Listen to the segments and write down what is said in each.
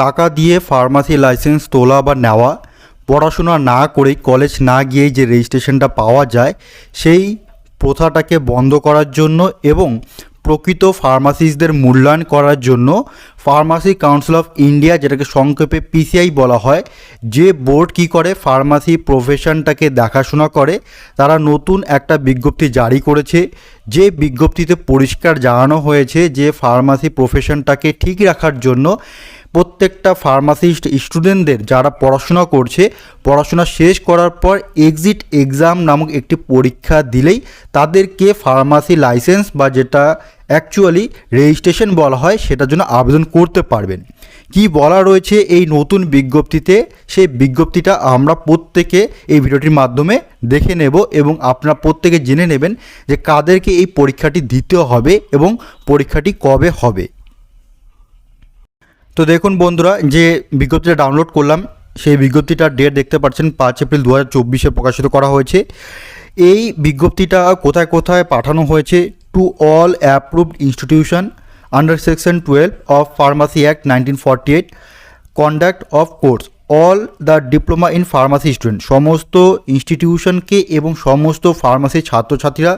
টাকা দিয়ে pharmacy licence তোলা বা নেওয়া, পড়াশোনা না করেই কলেজ না গিয়েই যে রেজিস্ট্রেশনটা পাওয়া যায়, সেই প্রথাটাকে বন্ধ করার জন্য এবং প্রকৃত ফার্মাসিস্টদের মূল্যায়ন করার জন্য ফার্মাসি কাউন্সিল অফ ইন্ডিয়া যেটাকে সংক্ষেপে পিসিআই বলা হয়, যে বোর্ড কি করে ফার্মাসি প্রফেশনটাকে দেখাশোনা করে, তারা নতুন একটা বিজ্ঞপ্তি জারি করেছে, যে বিজ্ঞপ্তিতে পরিষ্কার জানানো হয়েছে যে ফার্মাসি প্রফেশনটাকে ঠিক রাখার জন্য প্রত্যেকটা ফার্মাসিস্ট স্টুডেন্টদের যারা পড়াশোনা করছে, পড়াশোনা শেষ করার পর এক্সিট এক্সাম নামক একটি পরীক্ষা দিলেই তাদেরকে ফার্মাসি লাইসেন্স বা যেটা অ্যাকচুয়ালি রেজিস্ট্রেশন বলা হয়, সেটার জন্য আবেদন করতে পারবেন। কি বলা রয়েছে এই নতুন বিজ্ঞপ্তিতে? সেই বিজ্ঞপ্তিটা আমরা প্রত্যেকে এই ভিডিওটির মাধ্যমে দেখে নেব এবং আপনারা প্রত্যেকে জেনে নেবেন যে কাদেরকে এই পরীক্ষাটি দিতে হবে এবং পরীক্ষাটি কবে হবে। তো দেখুন বন্ধুরা, যে বিজ্ঞপ্তিটা ডাউনলোড করলাম, সেই বিজ্ঞপ্তিটার ডেট দেখতে পাচ্ছেন পাঁচ এপ্রিল দু হাজার চব্বিশে প্রকাশিত করা হয়েছে। এই বিজ্ঞপ্তিটা কোথায় কোথায় পাঠানো হয়েছে? To all approved institution under section twelve of pharmacy act nineteen forty eight conduct of course all the diploma in pharmacy student সমস্ত ইনস্টিটিউশনকে এবং সমস্ত ফার্মাসি ছাত্রছাত্রীরা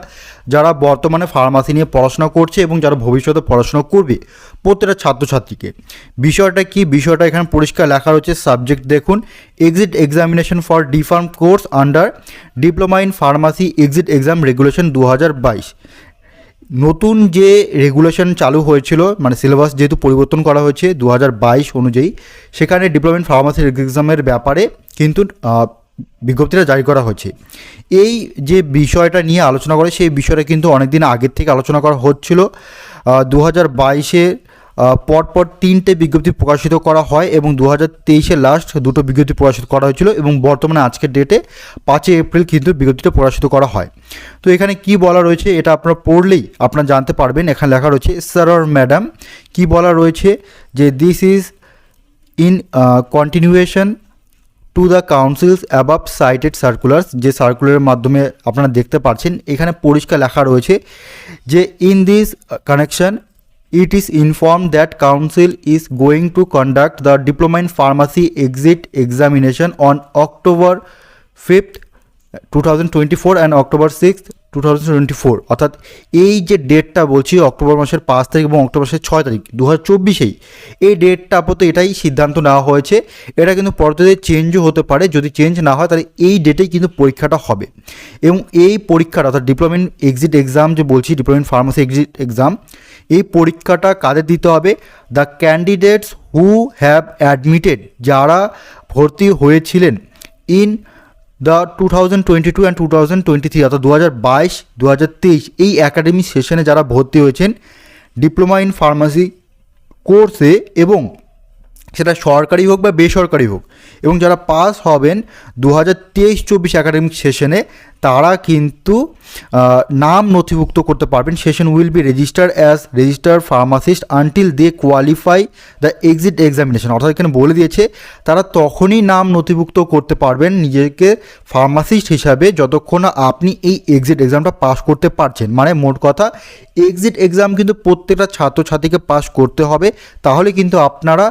যারা বর্তমানে ফার্মাসি নিয়ে পড়াশোনা করছে এবং যারা ভবিষ্যতে পড়াশোনা করবে, প্রত্যেকটা ছাত্রছাত্রীকে। বিষয়টা কি? বিষয়টা এখানে পরিষ্কার লেখা রয়েছে। সাবজেক্ট দেখুন exit examination for D Pharm course under diploma in pharmacy exit exam regulation দু হাজার বাইশ। নতুন যে রেগুলেশন চালু হয়েছিল মানে সিলেবাস যেহেতু পরিবর্তন করা হয়েছে দু হাজার বাইশ অনুযায়ী, সেখানে ডিপ্লোমা ইন ফার্মাসি এক্সামের ব্যাপারে কিন্তু বিজ্ঞপ্তিটা জারি করা হয়েছে। এই যে বিষয়টা নিয়ে আলোচনা করে, সেই বিষয়টা কিন্তু অনেক দিন আগের থেকে আলোচনা করা হচ্ছিল। দু হাজার বাইশে পরপর তিনটে বিজ্ঞপ্তি প্রকাশিত করা হয় এবং দু হাজার তেইশে লাস্ট দুটো বিজ্ঞপ্তি প্রকাশিত করা হয়েছিল এবং বর্তমানে আজকের ডেটে পাঁচই এপ্রিল কিন্তু বিজ্ঞপ্তিটা প্রকাশিত করা হয়। তো এখানে কি বলা রয়েছে এটা আপনারা পড়লেই আপনারা জানতে পারবেন। এখানে লেখা রয়েছে স্যার আর ম্যাডাম কি বলা রয়েছে যে this is in continuation to the councils above cited circulars যে সার্কুলারের মাধ্যমে আপনারা দেখতে পাচ্ছেন। এখানে পরিষ্কার লেখা রয়েছে যে in this connection it is informed that council is going to conduct the diploma in pharmacy exit examination on October 5th two thousand twenty four and October six two thousand twenty four অর্থাৎ এই যে ডেটটা বলছি October মাসের পাঁচ তারিখ এবং October মাসের ছয় তারিখ দু হাজার চব্বিশেই, এই ডেটটা আপাতত এটাই সিদ্ধান্ত নেওয়া হয়েছে। এটা কিন্তু পরবর্তীতে চেঞ্জও হতে পারে। যদি চেঞ্জ না হয়, তাহলে এই ডেটেই কিন্তু পরীক্ষাটা হবে। এবং এই পরীক্ষাটা, অর্থাৎ ডিপ্লোমা ইন এক্সিট এক্সাম যে বলছি diploma in pharmacy exit exam এই পরীক্ষাটা কাদের দিতে হবে? The candidates who have admitted যারা ভর্তি হয়েছিলেন in the two thousand twenty two and two thousand twenty three অর্থাৎ দু হাজার বাইশ দু হাজার তেইশ, এই একাডেমিক সেশনে যারা ভর্তি হয়েছেন ডিপ্লোমা ইন ফার্মাসি কোর্সে এবং সেটা সরকারি হোক বা বেসরকারি হোক, এবং যারা পাস হবেন দু হাজার তেইশ চব্বিশ একাডেমিক সেশনে তারা কিন্তু নাম নথিভুক্ত করতে পারবেন। Session will be register as register pharmacist until they qualify the exit examination অর্থাৎ এখানে বলে দিয়েছে, তারা তখনই নাম নথিভুক্ত করতে পারবেন নিজেকে ফার্মাসিস্ট হিসাবে যতক্ষণ না আপনি এই এক্সিট এক্সামটা পাস করতে পারছেন। মানে মোট কথা এক্সিট এক্সাম কিন্তু প্রত্যেকটা ছাত্রছাত্রীকে পাস করতে হবে, তাহলে কিন্তু আপনারা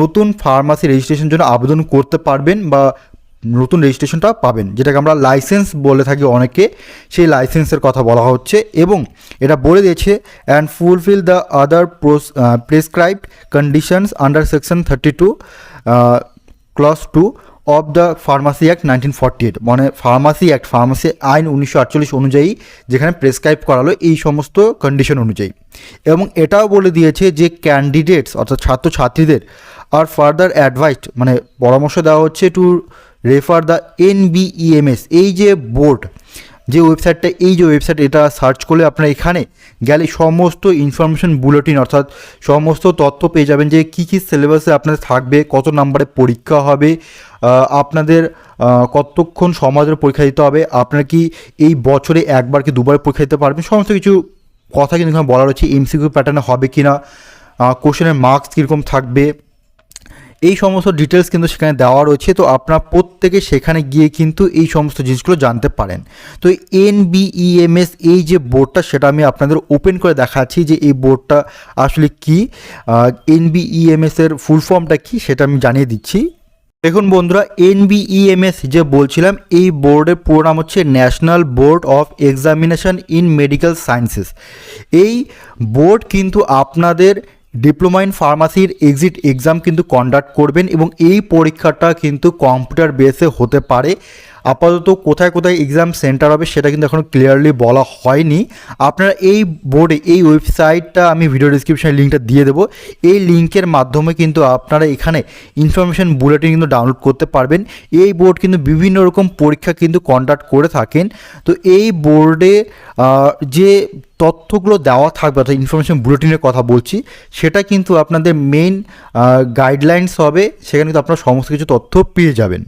নতুন ফার্মাসি রেজিস্ট্রেশন জন্য আবেদন করতে পারবেন বা নতুন রেজিস্ট্রেশনটা পাবেন। যেটাকে আমরা লাইসেন্স বলে থাকি অনেকে, সেই লাইসেন্সের কথা বলা হচ্ছে এবং এটা বলে দিয়েছে and fulfil the other pros prescribed conditions under section thirty two clause two of the pharmacy act nineteen forty eight মানে ফার্মাসি অ্যাক্ট ফার্মাসি আইন উনিশশো আটচল্লিশ অনুযায়ী যেখানে প্রেসক্রাইব করালো এই সমস্ত কন্ডিশন অনুযায়ী। এবং এটাও বলে দিয়েছে যে ক্যান্ডিডেটস অর্থাৎ ছাত্রছাত্রীদের আর ফার্দার অ্যাডভাইসড মানে পরামর্শ দেওয়া হচ্ছে টু রেফার দ্য এনবিইএমএস এই যে বোর্ড যে ওয়েবসাইটটা এই যে ওয়েবসাইট এটা সার্চ করলে আপনারা এখানে গেলে সমস্ত ইনফরমেশন বুলেটিন অর্থাৎ সমস্ত তথ্য পেয়ে যাবেন যে কী কী সিলেবাসে আপনাদের থাকবে, কত নাম্বারে পরীক্ষা হবে আপনাদের কতক্ষণ সমাজের পরীক্ষা দিতে হবে, আপনারা কি এই বছরে একবার কি দুবার পরীক্ষা দিতে পারবেন, সমস্ত কিছু কথা কিন্তু এখানে বলা রয়েছে এমসিকিউ প্যাটার্নে হবে কি না কোশ্চেনের মার্কস কীরকম থাকবে এই সমস্ত ডিটেলস কিন্তু সেখানে দেওয়া রয়েছে। তো আপনারা প্রত্যেকে সেখানে গিয়ে কিন্তু এই সমস্ত জিনিসগুলো জানতে পারেন। তো এনবিইএমএস এই যে বোর্ডটা সেটা আমি আপনাদের ওপেন করে দেখাচ্ছি যে এই বোর্ডটা আসলে কি। এনবিইএমএস এর ফুল ফর্মটা কি সেটা আমি জানিয়ে দিচ্ছি। দেখুন বন্ধুরা এনবিইএমএস যে বলছিলাম, এই বোর্ডের পুরো নাম হচ্ছে national board of examination in medical sciences এই বোর্ড কিন্তু আপনাদের ডিপ্লোমা ইন ফার্মাসির এক্সিট এক্সাম কিন্তু কন্ডাক্ট করবেন এবং এই পরীক্ষাটা কিন্তু কম্পিউটার বেসে হতে পারে। আপাতত কোথায় কোথায় এক্সাম সেন্টার হবে সেটা কিন্তু এখনও ক্লিয়ারলি বলা হয়নি। আপনারা এই বোর্ডে এই ওয়েবসাইটটা আমি ভিডিও ডিসক্রিপশনে লিঙ্কটা দিয়ে দেবো। এই লিঙ্কের মাধ্যমে কিন্তু আপনারা এখানে ইনফরমেশন বুলেটিন কিন্তু ডাউনলোড করতে পারবেন। এই বোর্ড কিন্তু বিভিন্ন রকম পরীক্ষা কিন্তু কন্ডাক্ট করে থাকেন। তো এই বোর্ডে যে তথ্যগুলো দেওয়া থাকবে, অর্থাৎ ইনফরমেশন বুলেটিনের কথা বলছি, সেটা কিন্তু আপনাদের মেইন গাইডলাইন্স হবে। সেখানে কিন্তু আপনারা সমস্ত কিছু তথ্য পেয়ে যাবেন।